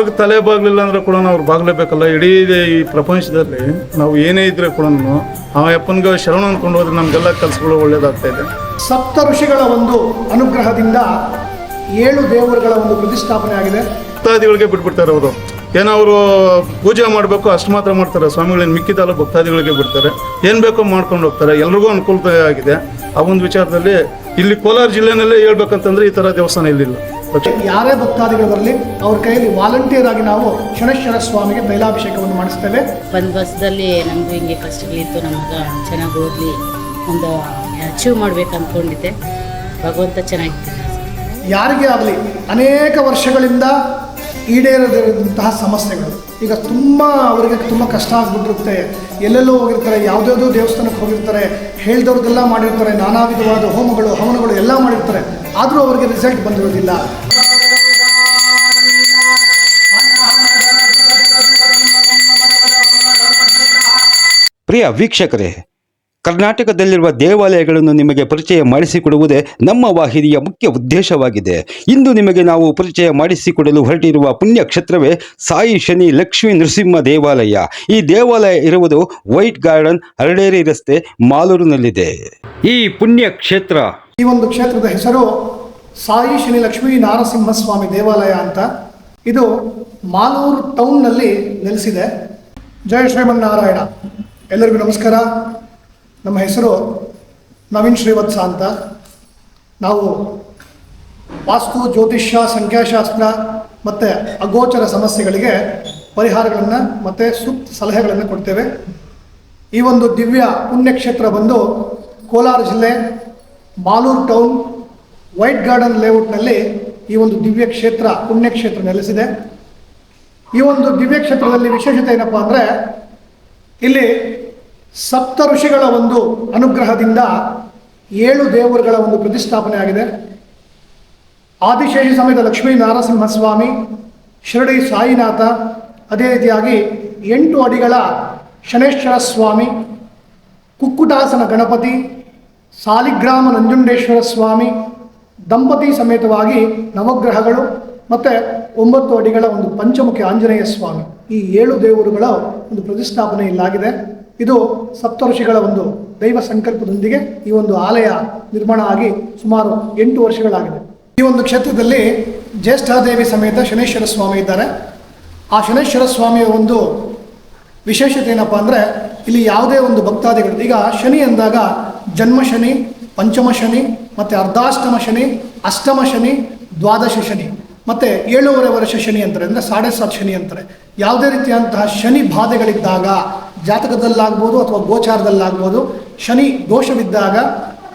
ಯಾರಿಗೂ ತಲೆ ಬಾಗ್ಲಿಲ್ಲ ಅಂದ್ರೆ ಕೂಡ ಅವ್ರು ಬಾಗ್ಲೇಬೇಕಲ್ಲ? ಇಡೀ ಈ ಪ್ರಪಂಚದಲ್ಲಿ ನಾವು ಏನೇ ಇದ್ರೆ ಕೂಡ ಆ ಅಪ್ಪನಿಗೆ ಶರಣ ಅಂದ್ಕೊಂಡು ಹೋದ್ರೆ ನಮಗೆಲ್ಲ ಕೆಲಸಗಳು ಒಳ್ಳೇದಾಗ್ತಾ ಇದೆ. ಸಪ್ತ ಋಷಿಗಳ ಒಂದು ಅನುಗ್ರಹದಿಂದ ಏಳು ದೇವರುಗಳ ಒಂದು ಪ್ರತಿಷ್ಠಾಪನೆ ಆಗಿದೆ. ಭಕ್ತಾದಿಗಳಿಗೆ ಬಿಟ್ಬಿಡ್ತಾರೆ ಅವರು. ಏನೋ ಅವರು ಪೂಜೆ ಮಾಡಬೇಕು ಅಷ್ಟು ಮಾತ್ರ ಮಾಡ್ತಾರೆ. ಸ್ವಾಮಿಗಳೇನು ಮಿಕ್ಕಿದಲ್ಲ ಭಕ್ತಾದಿಗಳಿಗೆ ಬಿಡ್ತಾರೆ. ಏನು ಬೇಕೋ ಮಾಡ್ಕೊಂಡು ಹೋಗ್ತಾರೆ. ಎಲ್ರಿಗೂ ಅನುಕೂಲತೆ ಆಗಿದೆ. ಆ ಒಂದು ವಿಚಾರದಲ್ಲಿ ಇಲ್ಲಿ ಕೋಲಾರ ಜಿಲ್ಲೆನಲ್ಲೇ ಹೇಳ್ಬೇಕಂತಂದ್ರೆ ಈ ಥರ ದೇವಸ್ಥಾನ ಇಲ್ಲಿಲ್ಲ. ಯಾರೇ ಭಕ್ತಾದಿಗಳು ಬರಲಿ ಅವ್ರ ಕೈಯಲ್ಲಿ ವಾಲಂಟಿಯರ್ ಆಗಿ ನಾವು ಶನೇಶ್ವರ ಸ್ವಾಮಿಗೆ ತೈಲಾಭಿಷೇಕವನ್ನು ಮಾಡಿಸ್ತೇವೆ. ಒಂದು ವರ್ಷದಲ್ಲಿ ನಮಗೂ ಹಿಂಗೆ ಕಷ್ಟಗಳಿತ್ತು ನಮ್ಮ ಮಗ ಚೆನ್ನಾಗಿ ಓದಲಿ ಒಂದು ಅಚೀವ್ ಮಾಡ್ಬೇಕು ಅಂದ್ಕೊಂಡಿದ್ದೆ ಭಗವಂತ ಚೆನ್ನಾಗಿತ್ತು ಯಾರಿಗೆ ಆಗಲಿ ಅನೇಕ ವರ್ಷಗಳಿಂದ ಈಡೇರದಿರುವಂತಹ ಸಮಸ್ಯೆಗಳು. ಈಗ ತುಂಬ ಅವರಿಗೆ ತುಂಬ ಕಷ್ಟ ಆಗಿಬಿಟ್ಟಿರುತ್ತೆ. ಎಲ್ಲೆಲ್ಲೋ ಹೋಗಿರ್ತಾರೆ, ಯಾವುದ್ಯಾವುದೋ ದೇವಸ್ಥಾನಕ್ಕೆ ಹೋಗಿರ್ತಾರೆ, ಹೇಳ್ದವ್ರದ್ದೆಲ್ಲ ಮಾಡಿರ್ತಾರೆ ನಾನಾ ವಿಧವಾದ ಹೋಮಗಳು, ಹವನಗಳು ಎಲ್ಲ ಮಾಡಿರ್ತಾರೆ. ಆದರೂ ಅವರಿಗೆ ರಿಸಲ್ಟ್ ಬಂದಿರೋದಿಲ್ಲ. ಪ್ರಿಯ ವೀಕ್ಷಕರೇ ಕರ್ನಾಟಕದಲ್ಲಿರುವ ದೇವಾಲಯಗಳನ್ನು ನಿಮಗೆ ಪರಿಚಯ ಮಾಡಿಸಿಕೊಡುವುದೇ ನಮ್ಮ ವಾಹಿನಿಯ ಮುಖ್ಯ ಉದ್ದೇಶವಾಗಿದೆ. ಇಂದು ನಿಮಗೆ ನಾವು ಪರಿಚಯ ಮಾಡಿಸಿಕೊಡಲು ಹೊರಟಿರುವ ಪುಣ್ಯ ಕ್ಷೇತ್ರವೇ ಸಾಯಿ ಶನಿ ಲಕ್ಷ್ಮೀ ನರಸಿಂಹ ದೇವಾಲಯ. ಈ ದೇವಾಲಯ ಇರುವುದು ವೈಟ್ ಗಾರ್ಡನ್ ಹರಡೇರಿ ರಸ್ತೆ ಮಾಲೂರಿನಲ್ಲಿದೆ. ಈ ಪುಣ್ಯ ಕ್ಷೇತ್ರ ಈ ಒಂದು ಕ್ಷೇತ್ರದ ಹೆಸರು ಸಾಯಿ ಶನಿ ಲಕ್ಷ್ಮೀ ನಾರಸಿಂಹಸ್ವಾಮಿ ದೇವಾಲಯ ಅಂತ. ಇದು ಮಾಲೂರು ಟೌನ್ನಲ್ಲಿ ನೆಲೆಸಿದೆ. ಜಯ ಶ್ರೀಮನ್ನಾರಾಯಣ. ಎಲ್ಲರಿಗೂ ನಮಸ್ಕಾರ. ನಮ್ಮ ಹೆಸರು ನವೀನ್ ಶ್ರೀವತ್ಸ ಅಂತ. ನಾವು ವಾಸ್ತು, ಜ್ಯೋತಿಷ್ಯ, ಸಂಖ್ಯಾಶಾಸ್ತ್ರ ಮತ್ತು ಅಗೋಚರ ಸಮಸ್ಯೆಗಳಿಗೆ ಪರಿಹಾರಗಳನ್ನು ಮತ್ತು ಸೂಕ್ತ ಸಲಹೆಗಳನ್ನು ಕೊಡ್ತೇವೆ. ಈ ಒಂದು ದಿವ್ಯ ಪುಣ್ಯಕ್ಷೇತ್ರ ಬಂದು ಕೋಲಾರ ಜಿಲ್ಲೆ ಮಾಲೂರು ಟೌನ್ ವೈಟ್ ಗಾರ್ಡನ್ ಲೇಔಟ್ನಲ್ಲಿ ಈ ಒಂದು ದಿವ್ಯ ಕ್ಷೇತ್ರ, ಪುಣ್ಯಕ್ಷೇತ್ರ ನೆಲೆಸಿದೆ. ಈ ಒಂದು ದಿವ್ಯ ಕ್ಷೇತ್ರದಲ್ಲಿ ವಿಶೇಷತೆ ಏನಪ್ಪ ಅಂದರೆ ಇಲ್ಲಿ ಸಪ್ತ ಋಷಿಗಳ ಒಂದು ಅನುಗ್ರಹದಿಂದ ಏಳು ದೇವರುಗಳ ಒಂದು ಪ್ರತಿಷ್ಠಾಪನೆ ಆಗಿದೆ. ಆದಿಶೇಷಿ ಸಮೇತ ಲಕ್ಷ್ಮೀ ನಾರಸಿಂಹಸ್ವಾಮಿ, ಶಿರಡಿ ಸಾಯಿನಾಥ, ಅದೇ ರೀತಿಯಾಗಿ ಎಂಟು ಅಡಿಗಳ ಶನೇಶ್ವರ ಸ್ವಾಮಿ, ಕುಕ್ಕುಟಾಸನ ಗಣಪತಿ, ಸಾಲಿಗ್ರಾಮ ನಂಜುಂಡೇಶ್ವರ ಸ್ವಾಮಿ, ದಂಪತಿ ಸಮೇತವಾಗಿ ನವಗ್ರಹಗಳು ಮತ್ತು ಒಂಬತ್ತು ಅಡಿಗಳ ಒಂದು ಪಂಚಮುಖಿ ಆಂಜನೇಯ ಸ್ವಾಮಿ ಈ ಏಳು ದೇವರುಗಳ ಒಂದು ಪ್ರತಿಷ್ಠಾಪನೆ ಇಲ್ಲಾಗಿದೆ ಇದು ಸಪ್ತಋಷಿಗಳ ಒಂದು ದೈವ ಸಂಕಲ್ಪದೊಂದಿಗೆ ಈ ಒಂದು ಆಲಯ ನಿರ್ಮಾಣ ಆಗಿ ಸುಮಾರು ಎಂಟು ವರ್ಷಗಳಾಗಿದೆ. ಈ ಒಂದು ಕ್ಷೇತ್ರದಲ್ಲಿ ಜ್ಯೇಷ್ಠಾದೇವಿ ಸಮೇತ ಶನೇಶ್ವರ ಸ್ವಾಮಿ ಇದ್ದಾರೆ. ಆ ಶನೇಶ್ವರ ಸ್ವಾಮಿಯ ಒಂದು ವಿಶೇಷತೆ ಏನಪ್ಪ ಅಂದರೆ ಇಲ್ಲಿ ಯಾವುದೇ ಒಂದು ಭಕ್ತಾದಿಗಳು, ಈಗ ಶನಿ ಅಂದಾಗ ಜನ್ಮ ಶನಿ, ಪಂಚಮ ಶನಿ, ಮತ್ತು ಅರ್ಧಾಷ್ಟಮ ಶನಿ, ಅಷ್ಟಮ ಶನಿ, ದ್ವಾದಶ ಶನಿ, ಮತ್ತು ಏಳುವರೆ ವರ್ಷ ಶನಿ ಅಂತಾರೆ, ಅಂದರೆ ಸಾಡೆ ಸಾತ್ ಶನಿ ಅಂತಾರೆ. ಯಾವುದೇ ರೀತಿಯಂತಹ ಶನಿ ಬಾಧೆಗಳಿದ್ದಾಗ ಜಾತಕದಲ್ಲಾಗ್ಬೋದು ಅಥವಾ ಗೋಚಾರದಲ್ಲಾಗ್ಬೋದು, ಶನಿ ದೋಷವಿದ್ದಾಗ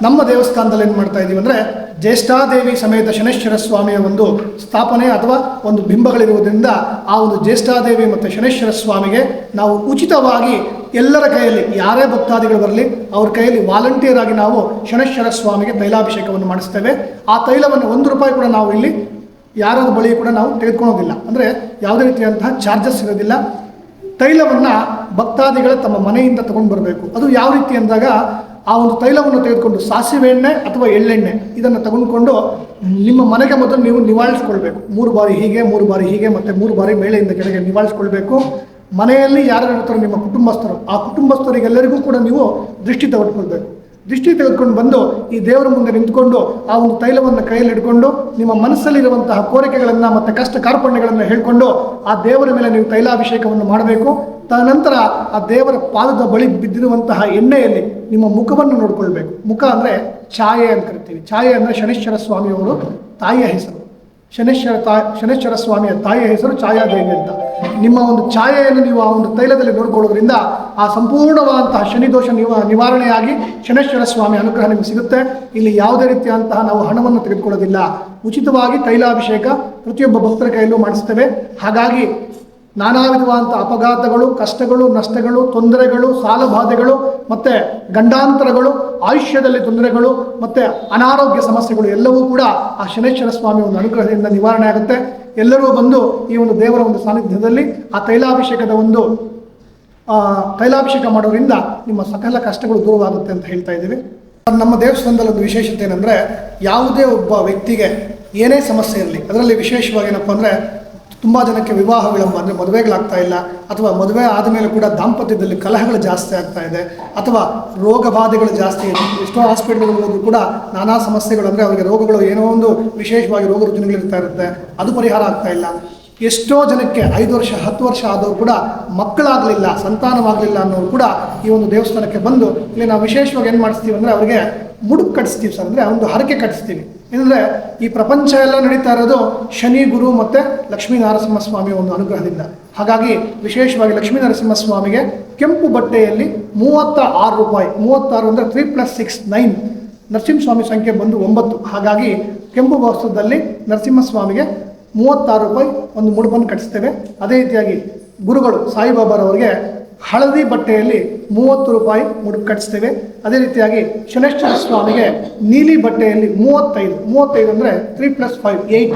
ನಮ್ಮ ದೇವಸ್ಥಾನದಲ್ಲಿ ಏನು ಮಾಡ್ತಾ ಇದ್ದೀವಿ ಅಂದರೆ ಜ್ಯೇಷ್ಠಾದೇವಿ ಸಮೇತ ಶನೇಶ್ವರ ಸ್ವಾಮಿಯ ಒಂದು ಸ್ಥಾಪನೆ ಅಥವಾ ಒಂದು ಬಿಂಬಗಳಿರುವುದರಿಂದ ಆ ಒಂದು ಜ್ಯೇಷ್ಠಾದೇವಿ ಮತ್ತು ಶನೇಶ್ವರ ಸ್ವಾಮಿಗೆ ನಾವು ಉಚಿತವಾಗಿ ಎಲ್ಲರ ಕೈಯಲ್ಲಿ, ಯಾರೇ ಭಕ್ತಾದಿಗಳು ಬರಲಿ, ಅವ್ರ ಕೈಯಲ್ಲಿ ವಾಲಂಟಿಯರ್ ಆಗಿ ನಾವು ಶನೇಶ್ವರ ಸ್ವಾಮಿಗೆ ತೈಲಾಭಿಷೇಕವನ್ನು ಮಾಡಿಸ್ತೇವೆ. ಆ ತೈಲವನ್ನು ಒಂದು ರೂಪಾಯಿ ಕೂಡ ನಾವು ಇಲ್ಲಿ ಯಾರಾದ ಬಳಿ ಕೂಡ ನಾವು ತೆಗೆದುಕೊಳ್ಳೋದಿಲ್ಲ. ಅಂದರೆ ಯಾವುದೇ ರೀತಿಯಂತಹ ಚಾರ್ಜಸ್ ಇರೋದಿಲ್ಲ. ತೈಲವನ್ನು ಭಕ್ತಾದಿಗಳೇ ತಮ್ಮ ಮನೆಯಿಂದ ತಗೊಂಡು ಬರಬೇಕು. ಅದು ಯಾವ ರೀತಿ ಅಂದಾಗ ಆ ಒಂದು ತೈಲವನ್ನು ತೆಗೆದುಕೊಂಡು ಸಾಸಿವೆ ಎಣ್ಣೆ ಅಥವಾ ಎಳ್ಳೆಣ್ಣೆ ಇದನ್ನು ತಗೊಂಡುಕೊಂಡು ನಿಮ್ಮ ಮನೆಗೆ ಮೊದಲು ನೀವು ನಿವಾಳಿಸ್ಕೊಳ್ಬೇಕು. ಮೂರು ಬಾರಿ ಹೀಗೆ, ಮೂರು ಬಾರಿ ಹೀಗೆ ಮತ್ತು ಮೂರು ಬಾರಿ ಮೇಳೆಯಿಂದ ಕೆಳಗೆ ನಿವಾಳಿಸ್ಕೊಳ್ಬೇಕು. ಮನೆಯಲ್ಲಿ ಯಾರು ಇರ್ತಾರೋ ನಿಮ್ಮ ಕುಟುಂಬಸ್ಥರು, ಆ ಕುಟುಂಬಸ್ಥರಿಗೆಲ್ಲರಿಗೂ ಕೂಡ ನೀವು ದೃಷ್ಟಿ ತೆಗೆದುಕೊಳ್ಬೇಕು. ದೃಷ್ಟಿ ತೆಗೆದುಕೊಂಡು ಬಂದು ಈ ದೇವರ ಮುಂದೆ ನಿಂತ್ಕೊಂಡು ಆ ಒಂದು ತೈಲವನ್ನು ಕೈಯಲ್ಲಿ ಹಿಡ್ಕೊಂಡು ನಿಮ್ಮ ಮನಸ್ಸಲ್ಲಿರುವಂತಹ ಕೋರಿಕೆಗಳನ್ನು ಮತ್ತು ಕಷ್ಟ ಕಾರ್ಪಣ್ಯಗಳನ್ನು ಹೇಳಿಕೊಂಡು ಆ ದೇವರ ಮೇಲೆ ನೀವು ತೈಲಾಭಿಷೇಕವನ್ನು ಮಾಡಬೇಕು. ತದನಂತರ ಆ ದೇವರ ಪಾದದ ಬಳಿ ಬಿದ್ದಿರುವಂತಹ ಎಣ್ಣೆಯಲ್ಲಿ ನಿಮ್ಮ ಮುಖವನ್ನು ನೋಡಿಕೊಳ್ಬೇಕು. ಮುಖ ಅಂದರೆ ಛಾಯೆ ಅಂತ ಕರಿತೀವಿ. ಛಾಯೆ ಅಂದರೆ ಶನೀಶ್ವರ ಸ್ವಾಮಿಯವರು ತಾಯಿಯ ಹೆಸರು. ಶನೇಶ್ವರ ತಾ, ಶನೇಶ್ವರ ಸ್ವಾಮಿಯ ತಾಯಿಯ ಹೆಸರು ಛಾಯಾದೇವಿ ಅಂತ. ನಿಮ್ಮ ಒಂದು ಛಾಯೆಯನ್ನು ನೀವು ಆ ಒಂದು ತೈಲದಲ್ಲಿ ನೋಡ್ಕೊಳ್ಳೋದ್ರಿಂದ ಆ ಸಂಪೂರ್ಣವಾದಂತಹ ಶನಿದೋಷ ನಿವ, ನಿವಾರಣೆಯಾಗಿ ಶನೇಶ್ವರ ಸ್ವಾಮಿ ಅನುಗ್ರಹ ನಿಮಗೆ ಸಿಗುತ್ತೆ. ಇಲ್ಲಿ ಯಾವುದೇ ರೀತಿಯಂತಹ ನಾವು ಹಣವನ್ನು ತೆಗೆದುಕೊಳ್ಳೋದಿಲ್ಲ. ಉಚಿತವಾಗಿ ತೈಲಾಭಿಷೇಕ ಪ್ರತಿಯೊಬ್ಬ ಭಕ್ತರ ಕೈಯಲ್ಲೂ ಮಾಡಿಸ್ತೇವೆ. ಹಾಗಾಗಿ ನಾನಾ ವಿಧವಾದಂಥ ಅಪಘಾತಗಳು, ಕಷ್ಟಗಳು, ನಷ್ಟಗಳು, ತೊಂದರೆಗಳು, ಸಾಲಬಾಧೆಗಳು, ಮತ್ತು ಗಂಡಾಂತರಗಳು, ಆಯುಷ್ಯದಲ್ಲಿ ತೊಂದರೆಗಳು, ಮತ್ತು ಅನಾರೋಗ್ಯ ಸಮಸ್ಯೆಗಳು ಎಲ್ಲವೂ ಕೂಡ ಆ ಶನೇಶ್ವರ ಸ್ವಾಮಿ ಒಂದು ಅನುಗ್ರಹದಿಂದ ನಿವಾರಣೆ ಆಗುತ್ತೆ. ಎಲ್ಲರೂ ಬಂದು ಈ ಒಂದು ದೇವರ ಒಂದು ಸಾನ್ನಿಧ್ಯದಲ್ಲಿ ಆ ತೈಲಾಭಿಷೇಕದ ಒಂದು ತೈಲಾಭಿಷೇಕ ಮಾಡೋದ್ರಿಂದ ನಿಮ್ಮ ಸಕಲ ಕಷ್ಟಗಳು ದೂರವಾಗುತ್ತೆ ಅಂತ ಹೇಳ್ತಾ ಇದ್ದೀವಿ. ನಮ್ಮ ದೇವಸ್ಥಾನದಲ್ಲಿ ಒಂದು ವಿಶೇಷತೆ ಏನಂದರೆ ಯಾವುದೇ ಒಬ್ಬ ವ್ಯಕ್ತಿಗೆ ಏನೇ ಸಮಸ್ಯೆ ಇರಲಿ, ಅದರಲ್ಲಿ ವಿಶೇಷವಾಗಿ ಏನಪ್ಪ ಅಂದರೆ ತುಂಬ ಜನಕ್ಕೆ ವಿವಾಹ ವಿಳಂಬ ಅಂದರೆ ಮದುವೆಗಳಾಗ್ತಾ ಇಲ್ಲ, ಅಥವಾ ಮದುವೆ ಆದಮೇಲೆ ಕೂಡ ದಾಂಪತ್ಯದಲ್ಲಿ ಕಲಹಗಳು ಜಾಸ್ತಿ ಆಗ್ತಾ ಇದೆ, ಅಥವಾ ರೋಗ ಬಾಧೆಗಳು ಜಾಸ್ತಿ ಇದೆ. ಎಷ್ಟೋ ಹಾಸ್ಪಿಟಲ್ಗಳಲ್ಲೂ ಕೂಡ ನಾನಾ ಸಮಸ್ಯೆಗಳು ಅಂದರೆ ಅವರಿಗೆ ರೋಗಗಳು ಏನೋ ಒಂದು ವಿಶೇಷವಾಗಿ ರೋಗ ರುಜಿನಗಳು ಇರ್ತಾ ಇರುತ್ತೆ. ಅದು ಪರಿಹಾರ ಆಗ್ತಾ ಇಲ್ಲ. ಎಷ್ಟೋ ಜನಕ್ಕೆ ಐದು ವರ್ಷ, ಹತ್ತು ವರ್ಷ ಆದವರು ಕೂಡ ಮಕ್ಕಳಾಗಲಿಲ್ಲ, ಸಂತಾನವಾಗಲಿಲ್ಲ ಅನ್ನೋರು ಕೂಡ ಈ ಒಂದು ದೇವಸ್ಥಾನಕ್ಕೆ ಬಂದು, ಇಲ್ಲಿ ನಾವು ವಿಶೇಷವಾಗಿ ಏನು ಮಾಡಿಸ್ತೀವಿ ಅಂದರೆ ಅವರಿಗೆ ಮುಡುಕು ಕಟ್ಟಿಸ್ತೀವಿ ಸರ್, ಅಂದರೆ ಒಂದು ಹರಕೆ ಕಟ್ಟಿಸ್ತೀವಿ ಏನಂದರೆ ಈ ಪ್ರಪಂಚ ಎಲ್ಲ ನಡೀತಾ ಇರೋದು ಶನಿ, ಗುರು ಮತ್ತು ಲಕ್ಷ್ಮೀ ನರಸಿಂಹಸ್ವಾಮಿಯ ಒಂದು ಅನುಗ್ರಹದಿಂದ. ಹಾಗಾಗಿ ವಿಶೇಷವಾಗಿ ಲಕ್ಷ್ಮೀ ನರಸಿಂಹಸ್ವಾಮಿಗೆ ಕೆಂಪು ಬಟ್ಟೆಯಲ್ಲಿ ಮೂವತ್ತ ಆರು ರೂಪಾಯಿ, ಮೂವತ್ತಾರು ಅಂದರೆ three plus six nine Narasimhaswamy ಸಂಖ್ಯೆ ಬಂದು ಒಂಬತ್ತು. ಹಾಗಾಗಿ ಕೆಂಪು ವಸ್ತ್ರದಲ್ಲಿ ನರಸಿಂಹಸ್ವಾಮಿಗೆ ಮೂವತ್ತಾರು ರೂಪಾಯಿ ಒಂದು ಮುಡುಪನ್ನು ಕಟ್ಟಿಸ್ತೇವೆ. ಅದೇ ರೀತಿಯಾಗಿ ಗುರುಗಳು ಸಾಯಿಬಾಬಾರವರಿಗೆ ಹಳದಿ ಬಟ್ಟೆಯಲ್ಲಿ ಮೂವತ್ತು ರೂಪಾಯಿ ಮುಡುಪು ಕಟ್ಟಿಸ್ತೇವೆ ಅದೇ ರೀತಿಯಾಗಿ ಶನೇಶ್ವರ ಸ್ವಾಮಿಗೆ ನೀಲಿ ಬಟ್ಟೆಯಲ್ಲಿ ಮೂವತ್ತೈದು ಮೂವತ್ತೈದು ಅಂದರೆ ತ್ರೀ ಪ್ಲಸ್ ಫೈವ್ ಏಯ್ಟ್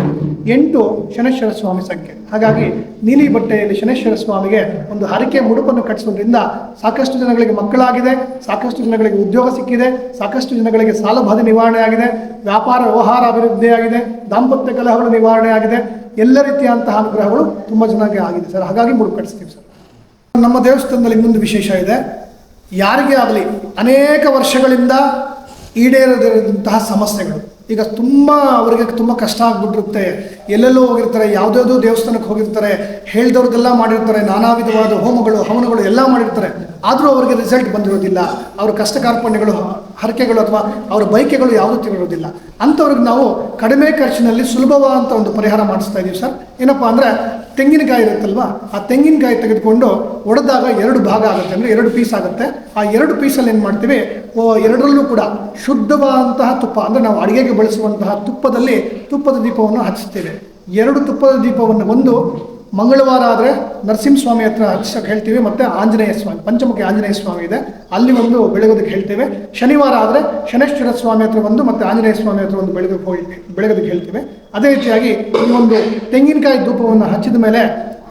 ಎಂಟು ಶನೇಶ್ವರ ಸ್ವಾಮಿ ಸಂಖ್ಯೆ. ಹಾಗಾಗಿ ನೀಲಿ ಬಟ್ಟೆಯಲ್ಲಿ ಶನೇಶ್ವರ ಸ್ವಾಮಿಗೆ ಒಂದು ಹರಕೆ ಮುಡುಪನ್ನು ಕಟ್ಟಿಸೋದ್ರಿಂದ ಸಾಕಷ್ಟು ಜನಗಳಿಗೆ ಮಕ್ಕಳಾಗಿದೆ, ಸಾಕಷ್ಟು ಜನಗಳಿಗೆ ಉದ್ಯೋಗ ಸಿಕ್ಕಿದೆ, ಸಾಕಷ್ಟು ಜನಗಳಿಗೆ ಸಾಲಬಾಧೆ ನಿವಾರಣೆ ಆಗಿದೆ, ವ್ಯಾಪಾರ ವ್ಯವಹಾರ ಅಭಿವೃದ್ಧಿಯಾಗಿದೆ ದಾಂಪತ್ಯ ಕಲಹಗಳು ನಿವಾರಣೆ ಆಗಿದೆ. ಎಲ್ಲ ರೀತಿಯಂತಹ ಅನುಗ್ರಹಗಳು ತುಂಬ ಜನಕ್ಕೆ ಆಗಿದೆ ಸರ್. ಹಾಗಾಗಿ ಮುಡುಪು ಕಟ್ಟಿಸ್ತೀವಿ ಸರ್. ನಮ್ಮ ದೇವಸ್ಥಾನದಲ್ಲಿ ಇನ್ನೊಂದು ವಿಶೇಷ ಇದೆ. ಯಾರಿಗೇ ಆಗಲಿ ಅನೇಕ ವರ್ಷಗಳಿಂದ ಈಡೇರದಿರುವಂತಹ ಸಮಸ್ಯೆಗಳು. ಈಗ ತುಂಬ ಅವರಿಗೆ ತುಂಬ ಕಷ್ಟ ಆಗ್ಬಿಟ್ಟಿರುತ್ತೆ. ಎಲ್ಲೆಲ್ಲೋ ಹೋಗಿರ್ತಾರೆ, ಯಾವುದ್ಯಾವುದೋ ದೇವಸ್ಥಾನಕ್ಕೆ ಹೋಗಿರ್ತಾರೆ ಹೇಳ್ದವ್ರಿಗೆಲ್ಲ ಮಾಡಿರ್ತಾರೆ ನಾನಾ ವಿಧವಾದ ಹೋಮಗಳು, ಹವನಗಳು ಎಲ್ಲ ಮಾಡಿರ್ತಾರೆ. ಆದರೂ ಅವರಿಗೆ ರಿಸಲ್ಟ್ ಬಂದಿರೋದಿಲ್ಲ. ಅವರ ಕಷ್ಟ ಕಾರ್ಪಣ್ಯಗಳು, ಹರಕೆಗಳು ಅಥವಾ ಅವರ ಬೈಕೆಗಳು ಯಾವುದೂ ತಿರುಗಿರೋದಿಲ್ಲ ಅಂಥವ್ರಿಗೆ ನಾವು ಕಡಿಮೆ ಖರ್ಚಿನಲ್ಲಿ ಸುಲಭವಾದಂಥ ಒಂದು ಪರಿಹಾರ ಮಾಡಿಸ್ತಾ ಇದ್ದೀವಿ ಸರ್. ಏನಪ್ಪ ಅಂದರೆ ತೆಂಗಿನಕಾಯಿ ಇರುತ್ತಲ್ವ? ಆ ತೆಂಗಿನಕಾಯಿ ತೆಗೆದುಕೊಂಡು ಒಡೆದಾಗ ಎರಡು ಭಾಗ ಆಗುತ್ತೆ. ಅಂದರೆ ಎರಡು ಪೀಸ್ ಆಗುತ್ತೆ. ಆ ಎರಡು ಪೀಸಲ್ಲಿ ಏನು ಮಾಡ್ತೀವಿ? ಓ, ಎರಡರಲ್ಲೂ ಕೂಡ ಶುದ್ಧವಾದಂತಹ ತುಪ್ಪ, ಅಂದರೆ ನಾವು ಅಡುಗೆಗೆ ಬಳಸುವಂತಹ ತುಪ್ಪದಲ್ಲಿ ತುಪ್ಪದ ದೀಪವನ್ನು ಹಚ್ಚುತ್ತೇವೆ ಎರಡು ತುಪ್ಪದ ದೀಪವನ್ನು ಒಂದು ಮಂಗಳವಾರ ಆದರೆ ನರಸಿಂಹಸ್ವಾಮಿ ಹತ್ರ ಹಚ್ಚಕ್ಕೆ ಹೇಳ್ತೀವಿ, ಮತ್ತು ಆಂಜನೇಯ ಸ್ವಾಮಿ, ಪಂಚಮುಖಿ ಆಂಜನೇಯ ಸ್ವಾಮಿ ಇದೆ. ಅಲ್ಲಿ ಒಂದು ಬೆಳಗೋದಕ್ಕೆ ಹೇಳ್ತೇವೆ. ಶನಿವಾರ ಆದರೆ ಶನೇಶ್ವರ ಸ್ವಾಮಿ ಹತ್ರ ಒಂದು, ಮತ್ತು ಆಂಜನೇಯ ಸ್ವಾಮಿ ಹತ್ರ ಒಂದು ಬೆಳಗ್ಗೆ ಹೋಗಿ, ಬೆಳಗೋದಕ್ಕೆ ಹೇಳ್ತೇವೆ. ಅದೇ ರೀತಿಯಾಗಿ ಈ ಒಂದು ತೆಂಗಿನಕಾಯಿ ಧೂಪವನ್ನು ಹಚ್ಚಿದ ಮೇಲೆ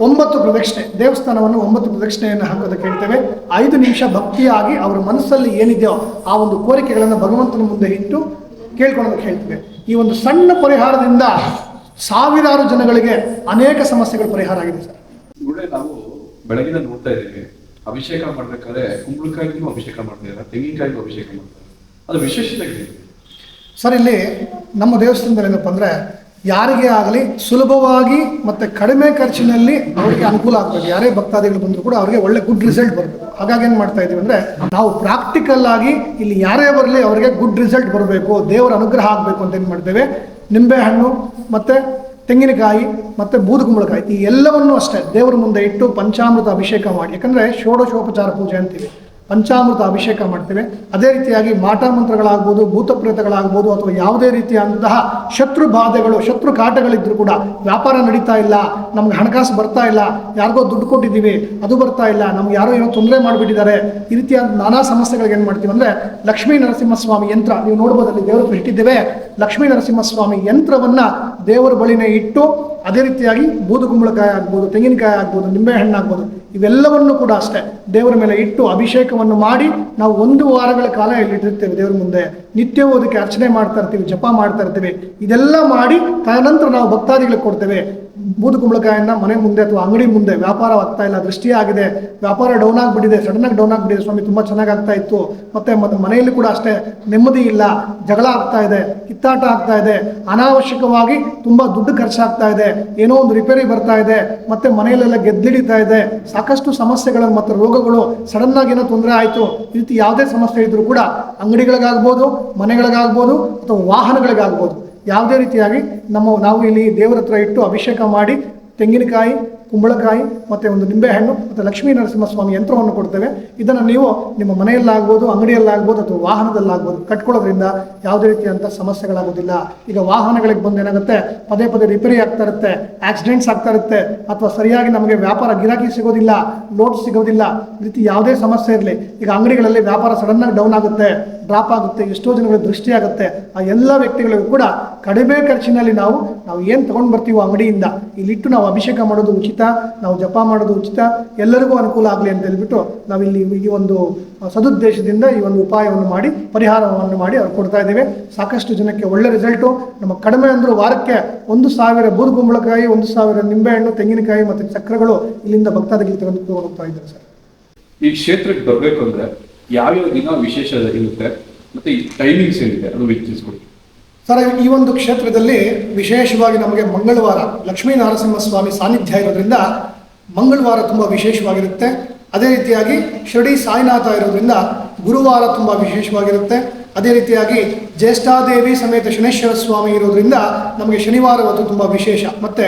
ಒಂಬತ್ತು ಪ್ರದಕ್ಷಿಣೆ, ದೇವಸ್ಥಾನವನ್ನು ಒಂಬತ್ತು ಪ್ರದಕ್ಷಿಣೆಯನ್ನು ಹಾಕೋದಕ್ಕೆ ಹೇಳ್ತೇವೆ. ಐದು ನಿಮಿಷ ಭಕ್ತಿಯಾಗಿ ಅವರ ಮನಸ್ಸಲ್ಲಿ ಏನಿದೆಯೋ ಆ ಒಂದು ಕೋರಿಕೆಗಳನ್ನು ಭಗವಂತನ ಮುಂದೆ ಇಟ್ಟು ಕೇಳ್ಕೊಳ್ಳೋದಕ್ಕೆ ಹೇಳ್ತೇವೆ. ಈ ಒಂದು ಸಣ್ಣ ಪರಿಹಾರದಿಂದ ಸಾವಿರಾರು ಜನಗಳಿಗೆ ಅನೇಕ ಸಮಸ್ಯೆಗಳು ಪರಿಹಾರ ಆಗಿದೆ ಸರ್. ಗುಳೆ ನಾವು ಬೆಳಗಿನ ನೋಡ್ತಾ ಇದ್ದೀವಿ. ಅಭಿಷೇಕ ಮಾಡ್ಬೇಕಾದ್ರೆ ಕುಂಬಳಕಾಯಿಗೂ ಅಭಿಷೇಕ ಮಾಡ್ತಾ ತೆಂಗಿನಕಾಯಿಗೂ ಅಭಿಷೇಕ ಮಾಡ್ತಾರೆ ಅದು ವಿಶೇಷತೆ ಸರ್ ಇಲ್ಲಿ ನಮ್ಮ ದೇವಸ್ಥಾನದಲ್ಲಿ ಏನಪ್ಪ ಅಂದರೆ ಯಾರಿಗೇ ಆಗಲಿ ಸುಲಭವಾಗಿ ಮತ್ತು ಕಡಿಮೆ ಖರ್ಚಿನಲ್ಲಿ ಅವರಿಗೆ ಅನುಕೂಲ ಆಗ್ತದೆ. ಯಾರೇ ಭಕ್ತಾದಿಗಳು ಬಂದರೂ ಕೂಡ ಅವರಿಗೆ ಒಳ್ಳೆ ಗುಡ್ ರಿಸಲ್ಟ್ ಬರಬೇಕು ಹಾಗಾಗಿ ಏನು ಮಾಡ್ತಾ ಇದ್ದೀವಿ ಅಂದರೆ ನಾವು ಪ್ರಾಕ್ಟಿಕಲ್ ಆಗಿ ಇಲ್ಲಿ ಯಾರೇ ಬರಲಿ ಅವರಿಗೆ ಗುಡ್ ರಿಸಲ್ಟ್ ಬರಬೇಕು. ದೇವರ ಅನುಗ್ರಹ ಆಗಬೇಕು ಅಂತ ಏನು ಮಾಡ್ತೇವೆ? ನಿಂಬೆಹಣ್ಣು ಮತ್ತು ತೆಂಗಿನಕಾಯಿ ಮತ್ತು ಬೂದುಕುಂಬಳಕಾಯಿ ಈ ಎಲ್ಲವನ್ನೂ ಅಷ್ಟೇ ದೇವರ ಮುಂದೆ ಇಟ್ಟು ಪಂಚಾಮೃತ ಅಭಿಷೇಕ ಮಾಡಿ. ಯಾಕಂದರೆ ಷೋಡಶೋಪಚಾರ ಪೂಜೆ ಅಂತೀವಿ. ಪಂಚಾಮೃತ ಅಭಿಷೇಕ ಮಾಡ್ತೇವೆ. ಅದೇ ರೀತಿಯಾಗಿ ಮಾಟ ಮಂತ್ರಗಳಾಗ್ಬೋದು, ಭೂತ ಪ್ರೇತಗಳಾಗ್ಬೋದು ಅಥವಾ ಯಾವುದೇ ರೀತಿಯಾದಂತಹ ಶತ್ರು ಬಾಧೆಗಳು, ಶತ್ರು ಕಾಟಗಳಿದ್ರು ಕೂಡ ವ್ಯಾಪಾರ ನಡೀತಾ ಇಲ್ಲ, ನಮ್ಗೆ ಹಣಕಾಸು ಬರ್ತಾ ಇಲ್ಲ, ಯಾರಿಗೋ ದುಡ್ಡು ಕೊಟ್ಟಿದ್ದೀವಿ, ಅದು ಬರ್ತಾ ಇಲ್ಲ, ನಮ್ಗೆ ಯಾರೋ ಏನೋ ತೊಂದರೆ ಮಾಡಿಬಿಟ್ಟಿದ್ದಾರೆ, ಈ ರೀತಿಯಾದ ನಾನಾ ಸಮಸ್ಯೆಗಳಿಗೆ ಏನು ಮಾಡ್ತೀವಿ ಅಂದರೆ ಲಕ್ಷ್ಮೀ ನರಸಿಂಹಸ್ವಾಮಿ ಯಂತ್ರ, ನೀವು ನೋಡ್ಬೋದು ಅಲ್ಲಿ ದೇವರು ಇಟ್ಟಿದ್ದೇವೆ ಲಕ್ಷ್ಮೀ ನರಸಿಂಹಸ್ವಾಮಿ ಯಂತ್ರವನ್ನು ದೇವರ ಬಳಿನೇ ಇಟ್ಟು, ಅದೇ ರೀತಿಯಾಗಿ ಬೂದುಗುಂಬಳಕಾಯಿ ಆಗ್ಬೋದು, ತೆಂಗಿನಕಾಯಿ ಆಗ್ಬೋದು, ನಿಂಬೆಹಣ್ಣು ಆಗ್ಬೋದು ಇವೆಲ್ಲವನ್ನು ಕೂಡ ಅಷ್ಟೇ ದೇವರ ಮೇಲೆ ಇಟ್ಟು ಅಭಿಷೇಕವನ್ನು ಮಾಡಿ ನಾವು ಒಂದು ವಾರಗಳ ಕಾಲ ಇಲ್ಲಿಟ್ಟಿರ್ತೇವೆ ದೇವರ ಮುಂದೆ. ನಿತ್ಯವೂ ಅದಕ್ಕೆ ಅರ್ಚನೆ ಮಾಡ್ತಾ ಇರ್ತೀವಿ, ಜಪ ಮಾಡ್ತಾ ಇರ್ತೀವಿ. ಇದೆಲ್ಲ ಮಾಡಿ ತದನಂತರ ನಾವು ಭಕ್ತಾದಿಗಳಿಗೆ ಕೊಡ್ತೇವೆ. ಬೂದುಗುಂಬಳಕಾಯನ್ನ ಮನೆ ಮುಂದೆ ಅಥವಾ ಅಂಗಡಿ ಮುಂದೆ ವ್ಯಾಪಾರ ಆಗ್ತಾ ಇಲ್ಲ, ದೃಷ್ಟಿ ಆಗಿದೆ. ವ್ಯಾಪಾರ ಡೌನ್ ಆಗಿಬಿಟ್ಟಿದೆ ಸಡನ್ ಆಗಿ ಡೌನ್ ಆಗಿಬಿಟ್ಟಿದೆ, ಸ್ವಾಮಿ ತುಂಬ ಚೆನ್ನಾಗಿ ಆಗ್ತಾ ಇತ್ತು. ಮತ್ತೆ ಮನೆಯಲ್ಲಿ ಕೂಡ ಅಷ್ಟೇ ನೆಮ್ಮದಿ ಇಲ್ಲ, ಜಗಳ ಆಗ್ತಾ ಇದೆ, ಕಿತ್ತಾಟ ಆಗ್ತಾ ಇದೆ. ಅನಾವಶ್ಯಕವಾಗಿ ತುಂಬ ದುಡ್ಡು ಖರ್ಚಾಗ್ತಾ ಇದೆ. ಏನೋ ಒಂದು ರಿಪೇರಿ ಬರ್ತಾ ಇದೆ. ಮತ್ತೆ ಮನೆಯಲ್ಲೆಲ್ಲ ಗೆದ್ದಿಡಿತಾ ಇದೆ. ಸಾಕಷ್ಟು ಸಮಸ್ಯೆಗಳನ್ನು ಮತ್ತು ರೋಗಗಳು ಸಡನ್ ಆಗಿ ಏನೋ ತೊಂದರೆ ಆಯಿತು. ಈ ರೀತಿ ಯಾವುದೇ ಸಮಸ್ಯೆ ಇದ್ದರೂ ಕೂಡ ಅಂಗಡಿಗಳಿಗಾಗ್ಬೋದು ಮನೆಗಳಿಗಾಗ್ಬೋದು ಅಥವಾ ವಾಹನಗಳಿಗಾಗ್ಬೋದು. ಯಾವುದೇ ರೀತಿಯಾಗಿ ನಮ್ಮ ನಾವು ಇಲ್ಲಿ ದೇವರ ಹತ್ರ ಇಟ್ಟು ಅಭಿಷೇಕ ಮಾಡಿ ತೆಂಗಿನಕಾಯಿ ಕುಂಬಳಕಾಯಿ, ಮತ್ತು ಒಂದು ನಿಂಬೆಹಣ್ಣು, ಮತ್ತು ಲಕ್ಷ್ಮೀ ನರಸಿಂಹಸ್ವಾಮಿ ಯಂತ್ರವನ್ನು ಕೊಡ್ತೇವೆ. ಇದನ್ನು ನೀವು ನಿಮ್ಮ ಮನೆಯಲ್ಲಾಗ್ಬೋದು, ಅಂಗಡಿಯಲ್ಲಾಗ್ಬೋದು, ಅಥವಾ ವಾಹನದಲ್ಲಾಗ್ಬೋದು ಕಟ್ಕೊಳ್ಳೋದ್ರಿಂದ ಯಾವುದೇ ರೀತಿಯಂಥ ಸಮಸ್ಯೆಗಳಾಗೋದಿಲ್ಲ. ಈಗ ವಾಹನಗಳಿಗೆ ಬಂದು ಏನಾಗುತ್ತೆ? ಪದೇ ಪದೇ ರಿಪೇರಿ ಆಗ್ತಾ ಇರುತ್ತೆ ಆಕ್ಸಿಡೆಂಟ್ಸ್ ಆಗ್ತಾ ಇರುತ್ತೆ, ಅಥವಾ ಸರಿಯಾಗಿ ನಮಗೆ ವ್ಯಾಪಾರ ಗಿರಾಕಿ ಸಿಗೋದಿಲ್ಲ ಲೋಡ್ ಸಿಗೋದಿಲ್ಲ, ಈ ರೀತಿ ಯಾವುದೇ ಸಮಸ್ಯೆ ಇರಲಿ, ಈಗ ಅಂಗಡಿಗಳಲ್ಲಿ ವ್ಯಾಪಾರ ಸಡನ್ನಾಗಿ ಡೌನ್ ಆಗುತ್ತೆ ಡ್ರಾಪ್ ಆಗುತ್ತೆ, ಎಷ್ಟೋ ಜನಗಳಿಗೆ ದೃಷ್ಟಿ ಆಗುತ್ತೆ, ಆ ಎಲ್ಲ ವ್ಯಕ್ತಿಗಳಿಗೂ ಕೂಡ ಕಡಿಮೆ ಖರ್ಚಿನಲ್ಲಿ ನಾವು ನಾವು ಏನು ತಗೊಂಡು ಬರ್ತೀವೋ ಅಂಗಡಿಯಿಂದ ಇಲ್ಲಿಟ್ಟು ನಾವು ಅಭಿಷೇಕ ಮಾಡೋದು ಉಚಿತ. ಉಚಿತ, ನಾವು ಜಪ ಮಾಡೋದು ಉಚಿತ, ಎಲ್ಲರಿಗೂ ಅನುಕೂಲ ಆಗಲಿ ಅಂತ ಹೇಳ್ಬಿಟ್ಟು ನಾವಿಲ್ಲಿ ಈ ಒಂದು ಸದುದ್ದೇಶದಿಂದ ಈ ಒಂದು ಉಪಾಯವನ್ನು ಮಾಡಿ, ಪರಿಹಾರವನ್ನು ಮಾಡಿ ಅವ್ರು ಕೊಡ್ತಾ ಇದ್ದೇವೆ. ಸಾಕಷ್ಟು ಜನಕ್ಕೆ ಒಳ್ಳೆ ರಿಸಲ್ಟು ನಮ್ಮ ಕಡಿಮೆ ಅಂದರೂ ವಾರಕ್ಕೆ ಒಂದು ಸಾವಿರ ಬೂದುಗುಂಬಳಕಾಯಿ ಒಂದು ಸಾವಿರ ನಿಂಬೆಹಣ್ಣು, ತೆಂಗಿನಕಾಯಿ ಮತ್ತು ಚಕ್ರಗಳು ಇಲ್ಲಿಂದ ಭಕ್ತಾದಿಗಳಿಗೆ ತೆಗೆದುಕೊಂಡು ಹೋಗ್ತಾ ಇದ್ದಾರೆ ಸರ್. ಈ ಕ್ಷೇತ್ರಕ್ಕೆ ಬರಬೇಕು ಅಂದ್ರೆ ಯಾವ್ಯಾವ ದಿನ ವಿಶೇಷ ಇರುತ್ತೆ? ಮತ್ತೆ ಈ ಟೈಮಿಂಗ್ಸ್ ಏನಿದೆ? ಅದು ತಿಳಿಸ್ಕೊಡಿ ಸರ್, ಈ ಒಂದು ಕ್ಷೇತ್ರದಲ್ಲಿ ವಿಶೇಷವಾಗಿ ನಮಗೆ ಮಂಗಳವಾರ ಲಕ್ಷ್ಮೀ ನರಸಿಂಹಸ್ವಾಮಿ ಸಾನ್ನಿಧ್ಯ ಇರೋದ್ರಿಂದ ಮಂಗಳವಾರ ತುಂಬ ವಿಶೇಷವಾಗಿರುತ್ತೆ. ಅದೇ ರೀತಿಯಾಗಿ ಶಿರಡಿ ಸಾಯಿನಾಥ ಇರೋದ್ರಿಂದ ಗುರುವಾರ ತುಂಬ ವಿಶೇಷವಾಗಿರುತ್ತೆ. ಅದೇ ರೀತಿಯಾಗಿ ಜ್ಯೇಷ್ಠಾದೇವಿ ಸಮೇತ ಶನೇಶ್ವರ ಸ್ವಾಮಿ ಇರೋದ್ರಿಂದ ನಮಗೆ ಶನಿವಾರ ಹೊತ್ತು ತುಂಬ ವಿಶೇಷ. ಮತ್ತೆ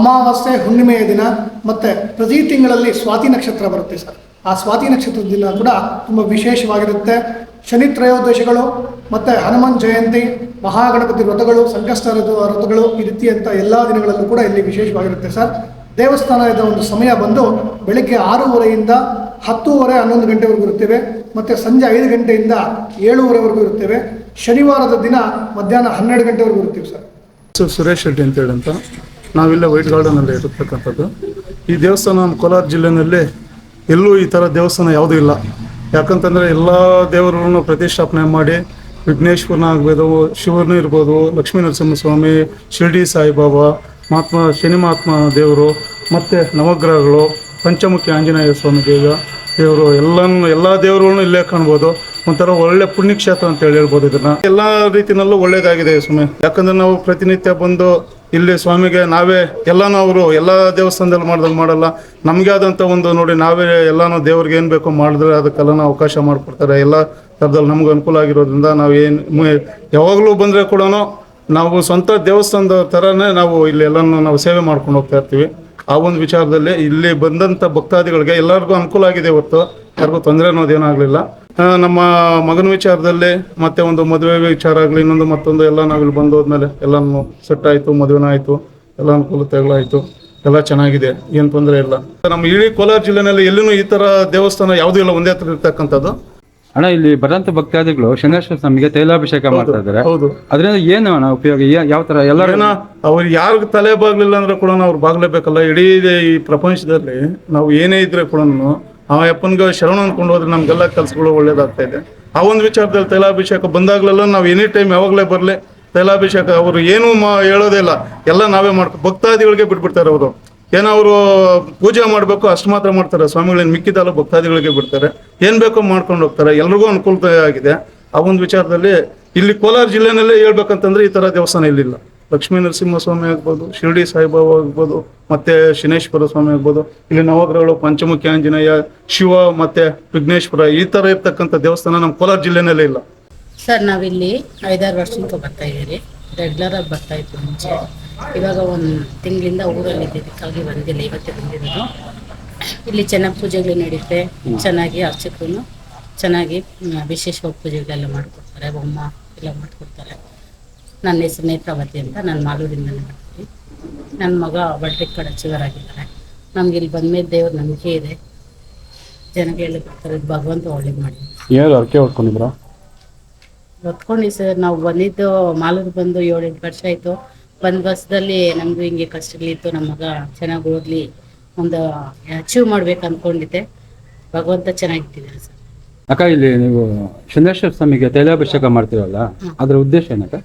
ಅಮಾವಾಸ್ಯೆ ಹುಣ್ಣಿಮೆಯ ದಿನ, ಮತ್ತೆ ಪ್ರತಿ ತಿಂಗಳಲ್ಲಿ ಸ್ವಾತಿ ನಕ್ಷತ್ರ ಬರುತ್ತೆ ಸರ್. ಆ ಸ್ವಾತಿ ನಕ್ಷತ್ರದ ದಿನ ಕೂಡ ತುಂಬ ವಿಶೇಷವಾಗಿರುತ್ತೆ. ಶನಿ ತ್ರಯೋದಶಗಳು ಮತ್ತೆ ಹನುಮನ್ ಜಯಂತಿ, ಮಹಾಗಣಪತಿ ವ್ರತಗಳು ಸಂಕಷ್ಟ ವ್ರತಗಳು ಈ ರೀತಿಯಂತ ಎಲ್ಲ ದಿನಗಳಲ್ಲೂ ಕೂಡ ಇಲ್ಲಿ ವಿಶೇಷವಾಗಿರುತ್ತೆ ಸರ್. ದೇವಸ್ಥಾನದ ಒಂದು ಸಮಯ ಬಂದು ಬೆಳಿಗ್ಗೆ ಆರೂವರೆಯಿಂದ ಹತ್ತೂವರೆ ಹನ್ನೊಂದು ಗಂಟೆವರೆಗೂ ಇರುತ್ತೇವೆ. ಮತ್ತೆ ಸಂಜೆ ಐದು ಗಂಟೆಯಿಂದ ಏಳುವರೆವರೆಗೂ ಇರುತ್ತೇವೆ. ಶನಿವಾರದ ದಿನ ಮಧ್ಯಾಹ್ನ ಹನ್ನೆರಡು ಗಂಟೆವರೆಗೂ ಇರ್ತೀವಿ ಸರ್. ಸರ್, ಸುರೇಶ್ ಶೆಟ್ಟಿ ಅಂತೇಳಿ ಅಂತ. ನಾವಿಲ್ಲ ವೈಟ್ ಗಾರ್ಡನಲ್ಲಿ ಇರತಕ್ಕಂಥದ್ದು. ಈ ದೇವಸ್ಥಾನ ನಮ್ಮ ಕೋಲಾರ ಜಿಲ್ಲೆಯಲ್ಲಿ ಎಲ್ಲೂ ಈ ಥರ ದೇವಸ್ಥಾನ ಯಾವುದೂ ಇಲ್ಲ. ಯಾಕಂತಂದರೆ ಎಲ್ಲ ದೇವರನ್ನು ಪ್ರತಿಷ್ಠಾಪನೆ ಮಾಡಿ ವಿಘ್ನೇಶ್ವರನ ಆಗ್ಬೋದು, ಶಿವನು ಇರ್ಬೋದು, ಲಕ್ಷ್ಮೀ ನರಸಿಂಹಸ್ವಾಮಿ, ಶಿರಡಿ ಸಾಯಿಬಾಬಾ, ಮಹಾತ್ಮ, ಶನಿ ಮಹಾತ್ಮ ದೇವರು, ಮತ್ತು ನವಗ್ರಹಗಳು, ಪಂಚಮುಖಿ ಆಂಜನೇಯ ಸ್ವಾಮಿ ದೇವ, ದೇವರು, ಎಲ್ಲನೂ, ಎಲ್ಲ ದೇವರುಗಳನ್ನು ಇಲ್ಲೇ ಕಾಣ್ಬೋದು. ಒಂಥರ ಒಳ್ಳೆ ಪುಣ್ಯಕ್ಷೇತ್ರ ಅಂತ ಹೇಳಿ ಹೇಳ್ಬೋದು ಇದನ್ನ. ಎಲ್ಲ ರೀತಿಯಲ್ಲೂ ಒಳ್ಳೇದಾಗಿದೆ ಸ್ವಾಮಿ. ಯಾಕಂದ್ರೆ ನಾವು ಪ್ರತಿನಿತ್ಯ ಬಂದು ಇಲ್ಲಿ ಸ್ವಾಮಿಗೆ ನಾವೇ ಎಲ್ಲಾನು ಅವರು ಎಲ್ಲ ದೇವಸ್ಥಾನದಲ್ಲಿ ಮಾಡ್ದಂಗೆ ಮಾಡಲ್ಲ. ನಮಗೆ ಆದಂಥ ಒಂದು ನೋಡಿ ನಾವೇ ಎಲ್ಲಾನು ದೇವ್ರಿಗೆ ಏನು ಬೇಕೋ ಮಾಡಿದ್ರೆ ಅದಕ್ಕೆಲ್ಲ ಅವಕಾಶ ಮಾಡಿಕೊಡ್ತಾರೆ. ಎಲ್ಲ ಥರದಲ್ಲಿ ನಮ್ಗೆ ಅನುಕೂಲ ಆಗಿರೋದ್ರಿಂದ ನಾವು ಏನು ಯಾವಾಗಲೂ ಬಂದರೆ ಕೂಡ ನಾವು ಸ್ವಂತ ದೇವಸ್ಥಾನದ ಥರನೇ ನಾವು ಇಲ್ಲಿ ಎಲ್ಲನೂ ನಾವು ಸೇವೆ ಮಾಡ್ಕೊಂಡು ಹೋಗ್ತಾ ಇರ್ತೀವಿ. ಆ ಒಂದು ವಿಚಾರದಲ್ಲಿ ಇಲ್ಲಿ ಬಂದಂಥ ಭಕ್ತಾದಿಗಳಿಗೆ ಎಲ್ಲರಿಗೂ ಅನುಕೂಲ ಆಗಿದೆ ಇವತ್ತು ಯಾರಿಗೂ ತೊಂದರೆ ಅನ್ನೋದೇನೂ ಆಗಲಿಲ್ಲ. ನಮ್ಮ ಮಗನ ವಿಚಾರದಲ್ಲಿ ಮತ್ತೆ ಒಂದು ಮದುವೆ ವಿಚಾರ ಆಗಲಿ ಇನ್ನೊಂದು ಮತ್ತೊಂದು ಎಲ್ಲ ನಾವಿಲ್ಲಿ ಬಂದು ಹೋದ್ಮೇಲೆ ಎಲ್ಲಾನು ಸೆಟ್ ಆಯಿತು ಮದುವೆನ ಆಯಿತು ಎಲ್ಲ ಅನುಕೂಲತೆಗಳಾಯಿತು ಎಲ್ಲ ಚೆನ್ನಾಗಿದೆ ಏನು ತೊಂದರೆ ಇಲ್ಲ. ನಮ್ಮ ಇಡೀ ಕೋಲಾರ ಜಿಲ್ಲೆನಲ್ಲಿ ಎಲ್ಲೂ ಈ ಥರ ದೇವಸ್ಥಾನ ಯಾವುದೂ ಇಲ್ಲ ಒಂದೇ ಹತ್ರ ಇರ್ತಕ್ಕಂಥದ್ದು. ಅಣ್ಣ ಇಲ್ಲಿ ಬರಂತ ಭಕ್ತಾದಿಗಳು ಶನೇಶ್ವರ ಸ್ವಾಮಿಗೆ ತೈಲಾಭಿಷೇಕ ಮಾಡ್ತಾ ಇದ್ದಾರೆ ಹೌದು. ಅದರಿಂದ ಏನು ಅಣ್ಣ ಉಪಯೋಗ? ಯಾವ ತರ ಎಲ್ಲ ಅವ್ರು ಯಾರಿಗೂ ತಲೆ ಬಾಗ್ಲಿಲ್ಲ ಅಂದ್ರೆ ಕೂಡ ಅವ್ರು ಬಾಗ್ಲೇಬೇಕಲ್ಲ. ಇಡೀ ಈ ಪ್ರಪಂಚದಲ್ಲಿ ನಾವು ಏನೇ ಇದ್ರೆ ಕೂಡ ಆ ಅಪ್ಪನಿಗೆ ಶರಣ ಅನ್ಕೊಂಡು ಹೋದ್ರೆ ನಮಗೆಲ್ಲ ಕೆಲಸಗಳು ಒಳ್ಳೇದಾಗ್ತಾ ಇದೆ. ಆ ಒಂದು ವಿಚಾರದಲ್ಲಿ ತೈಲಾಭಿಷೇಕ ಬಂದಾಗಲೆಲ್ಲ ನಾವು ಎನಿ ಟೈಮ್ ಯಾವಾಗಲೇ ಬರಲಿ, ತೈಲಾಭಿಷೇಕ ಅವರು ಏನೂ ಮಾ ಹೇಳೋದೇ ಇಲ್ಲ. ಎಲ್ಲ ನಾವೇ ಮಾಡ್ಕೊ, ಭಕ್ತಾದಿಗಳಿಗೆ ಬಿಟ್ಬಿಡ್ತಾರೆ ಅವರು. ಏನೋ ಅವರು ಪೂಜೆ ಮಾಡಬೇಕು ಅಷ್ಟು ಮಾತ್ರ ಮಾಡ್ತಾರೆ. ಸ್ವಾಮಿಗಳೇನು ಮಿಕ್ಕಿದಲ್ಲ ಭಕ್ತಾದಿಗಳಿಗೆ ಬಿಡ್ತಾರೆ. ಏನು ಬೇಕೋ ಮಾಡ್ಕೊಂಡು ಹೋಗ್ತಾರೆ. ಎಲ್ರಿಗೂ ಅನುಕೂಲತೆ ಆಗಿದೆ. ಆ ಒಂದು ವಿಚಾರದಲ್ಲಿ ಇಲ್ಲಿ ಕೋಲಾರ ಜಿಲ್ಲೆನಲ್ಲೇ ಹೇಳ್ಬೇಕಂತಂದ್ರೆ ಈ ಥರ ದೇವಸ್ಥಾನ ಇಲ್ಲಿಲ್ಲ. ಲಕ್ಷ್ಮೀ ನರಸಿಂಹ ಸ್ವಾಮಿ ಆಗ್ಬೋದು, ಶಿರಡಿ ಸಾಯಿಬಾಬಾ ಆಗ್ಬೋದು, ಮತ್ತೆ ಶಿನೇಶ್ವರ ಸ್ವಾಮಿ ಆಗ್ಬೋದು, ಇಲ್ಲಿ ನವಗ್ರಹಗಳು ಪಂಚಮುಖಿ ಆಂಜನೇಯ, ಶಿವ ಮತ್ತೆ ವಿಘ್ನೇಶ್ವರ, ಈ ತರ ಇರ್ತಕ್ಕಂಥ ದೇವಸ್ಥಾನ ನಮ್ಮ ಕೋಲಾರ ಜಿಲ್ಲೆನಲ್ಲೇ ಇಲ್ಲ. ಸರ್, ನಾವಿಲ್ಲಿ ಐದಾರು ವರ್ಷದಿಂದ ಬರ್ತಾ ಇದ್ದೀರಿ ರೆಗ್ಯುಲರ್ ಆಗಿ ಬರ್ತಾ ಇತ್ತು ಮುಂಚೆ. ಇವಾಗ ಒಂದು ತಿಂಗಳಿಂದ ಊರಲ್ಲಿ ಇದಕ್ಕಾಗಿ ಬಂದಿಲ್ಲ, ಇವತ್ತೇ ಬಂದಿರೋದು. ಇಲ್ಲಿ ಚೆನ್ನಾಗಿ ಪೂಜೆಗಳು ನಡೆಯುತ್ತೆ ಚೆನ್ನಾಗಿ ಅರ್ಚಕರು ಚೆನ್ನಾಗಿ ವಿಶೇಷವಾಗಿ ಪೂಜೆಗಳೆಲ್ಲ ಮಾಡಿಕೊಡ್ತಾರೆ ಬೊಮ್ಮ ಎಲ್ಲ ಮಾಡಿಕೊಡ್ತಾರೆ. ನನ್ನ ಹೆಸರು ನೇತ್ರಾವತಿ ಅಂತ ನಾನು ಮಾಲೂರಿಂದ ಮಾಡ್ತೀನಿ ನನ್ನ ಮಗ ಬಡ್ರಿಕ್ ಕಡೆ ಚಿವರ್ ಆಗಿದ್ದಾರೆ ನಮ್ಗೆ ಇಲ್ಲಿ ಬಂದ್ಮೇಲೆ ದೇವ್ರ ನಂಬಿಕೆ ಇದೆ. ಜನಗಳು ಬರ್ತಾರೆ ಭಗವಂತ ಒಳ್ಳೆ ಮಾಡಿ ಏನು ಅರ್ಕೆ ಹೊಡ್ಕೊಂಡಿದ್ರ ಹೊತ್ಕೊಂಡು ಸರ್ ನಾವು ಬಂದಿದ್ದು ಮಾಲೂರು ಬಂದು ಏಳೆಂಟು ವರ್ಷ ಆಯ್ತು. ಬಂದ ಬಸ್ದಲ್ಲಿ ನಮಗೂ ಹಿಂಗೆ ಕಷ್ಟಗಳಿತ್ತು ನಮ್ಮ ಮಗ ಚೆನ್ನಾಗಿ ಓದ್ಲಿ ಒಂದು ಅಚೀವ್ ಮಾಡ್ಬೇಕು ಅನ್ಕೊಂಡಿದ್ದೆ. ಭಗವಂತ ಚೆನ್ನಾಗಿಟ್ಟಿದ್ದಾರೆ ಸರ್. ಅಕ್ಕ ಇಲ್ಲಿ ನೀವು ಚಂದ್ರೇಶ್ವರ ಸ್ವಾಮಿಗೆ ತೈಲಾಭಿಷೇಕ ಮಾಡ್ತೀರಲ್ಲ ಅದ್ರ ಉದ್ದೇಶ ಏನಕ್ಕ?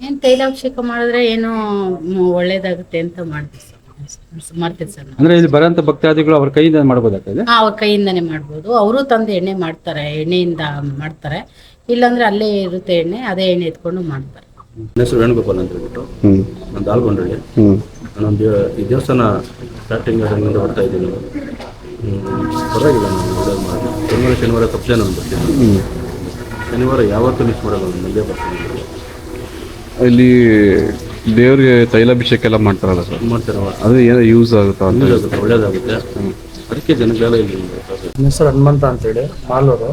ಏನು ತೈಲಾಭಿಷೇಕ ಮಾಡಿದ್ರೆ ಏನು ಒಳ್ಳೇದಾಗುತ್ತೆ ಅಂತ ಮಾಡ್ತೀವಿ ಸರ್. ಮಾಡ್ತೀವಿ ಸರ್ ನಾವು. ಅಂದ್ರೆ ಇಲ್ಲಿ ಬರಂತ ಭಕ್ತಾದಿಗಳು ಅವ್ರ ಕೈಯಿಂದ ಮಾಡ್ಬೋದಾಗ್ತದೆ? ಹಾ, ಹಾಂ ಅವ್ರ ಕೈಯಿಂದನೇ ಮಾಡ್ಬೋದು. ಅವರು ತಂದು ಎಣ್ಣೆ ಮಾಡ್ತಾರೆ ಎಣ್ಣೆಯಿಂದ ಮಾಡ್ತಾರೆ. ಇಲ್ಲಾಂದ್ರೆ ಅಲ್ಲೇ ಇರುತ್ತೆ ಎಣ್ಣೆ ಅದೇ ಎಣ್ಣೆ ಎತ್ಕೊಂಡು ಮಾಡ್ತಾರೆ. ನನ್ನ ಹೆಸರು ವೇಣುಗೋಪಾಲ್ ಅಂತ ಹೇಳ್ಬಿಟ್ಟು. ನಾನು ದಾಲ್ಗೊಂಡ್ರಳ್ಳಿ ನಾನು ದೇವ- ಈ ದೇವಸ್ಥಾನ ಸ್ಟಾರ್ಟಿಂಗ್ ಅದರಿಂದ ಬರ್ತಾ ಇದ್ದೀನಿ. ಹ್ಮ್, ಪರವಾಗಿಲ್ಲ ನಾನು ಒಳ್ಳೇದು ಶನಿವಾರ ಶನಿವಾರ ತಪ್ಪದೆ ನಾನು ಬರ್ತೀನಿ ಶನಿವಾರ ಯಾವತ್ತೂ ಮಿಸ್ ಮಾಡಲ್ಲ ನಾನು ಮುಂದೆ ಬರ್ತೀನಿ. ಇಲ್ಲಿ ದೇವರಿಗೆ ತೈಲಾಭಿಷೇಕ ಎಲ್ಲ ಮಾಡ್ತಾರಲ್ಲ ಸರ್? ಮಾಡ್ತಾರೆ ಅದು ಏನೋ ಯೂಸ್ ಆಗುತ್ತಾ ಅಂತ ಒಳ್ಳೇದಾಗುತ್ತೆ ಒಳ್ಳೇದಾಗುತ್ತೆ. ಅದಕ್ಕೆ ಜನಗಳೆಲ್ಲ ಇಲ್ಲಿ ಬರ್ತಾರೆ. ನನ್ನ ಹೆಸರು ಹನುಮಂತ ಅಂತೇಳಿ ಮಾಲೂರು.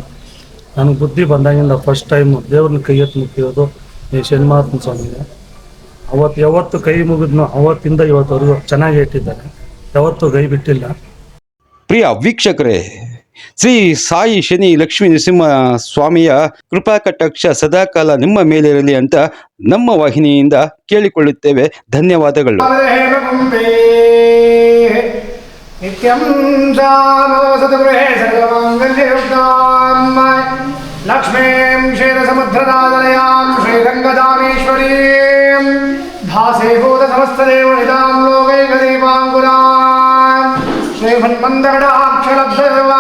ನನಗೆ ಬುದ್ಧಿ ಬಂದಾಗಿಂದ ಫಸ್ಟ್ ಟೈಮ್ ದೇವ್ರನ್ನ ಕೈ ಎತ್ತು ಮುಗಿಯೋದು ಈ ಶನಿಮಹಾತ್ಮ ಸ್ವಾಮಿಗೆ ಅವತ್ತು ಯಾವತ್ತು ಕೈ ಮುಗಿದ್ನೋ ಅವತ್ತಿಂದ ಇವತ್ತವರೆಗೂ ಚೆನ್ನಾಗಿ ಇಟ್ಟಿದ್ದಾರೆ. ಯಾವತ್ತೂ ಕೈ ಬಿಟ್ಟಿಲ್ಲ. ಪ್ರಿಯ ವೀಕ್ಷಕರೇ ಶ್ರೀ ಸಾಯಿ ಶನಿ ಲಕ್ಷ್ಮೀ ನರಸಿಂಹ ಸ್ವಾಮಿಯ ಕೃಪಾಕಟಕ್ಷ ಸದಾಕಾಲ ನಿಮ್ಮ ಮೇಲಿರಲಿ ಅಂತ ನಮ್ಮ ವಾಹಿನಿಯಿಂದ ಕೇಳಿಕೊಳ್ಳುತ್ತೇವೆ. ಧನ್ಯವಾದಗಳು. ಲಕ್ಷ್ಮೇಂ ಶೇರ ಸಮುದ್ರದಾದಯಾಂ ಲಕ್ಷ್ಮೀಂ ಕ್ಷೀರಸಮುದ್ರದಾದನಯಾಂ ಶ್ರೀರಂಗದಾಮೇಶ್ವರೀಂ ಭಾಸೀಭೂತ ಸಮಸ್ತದೇವನಿತಾಂ ಲೋಕೈಕದೀಪಾಂಗುರಾಂ ಶ್ರೀಮನ್ಮಂದಗಡಾಕ್ಷಲಬ್ಧರ್ವ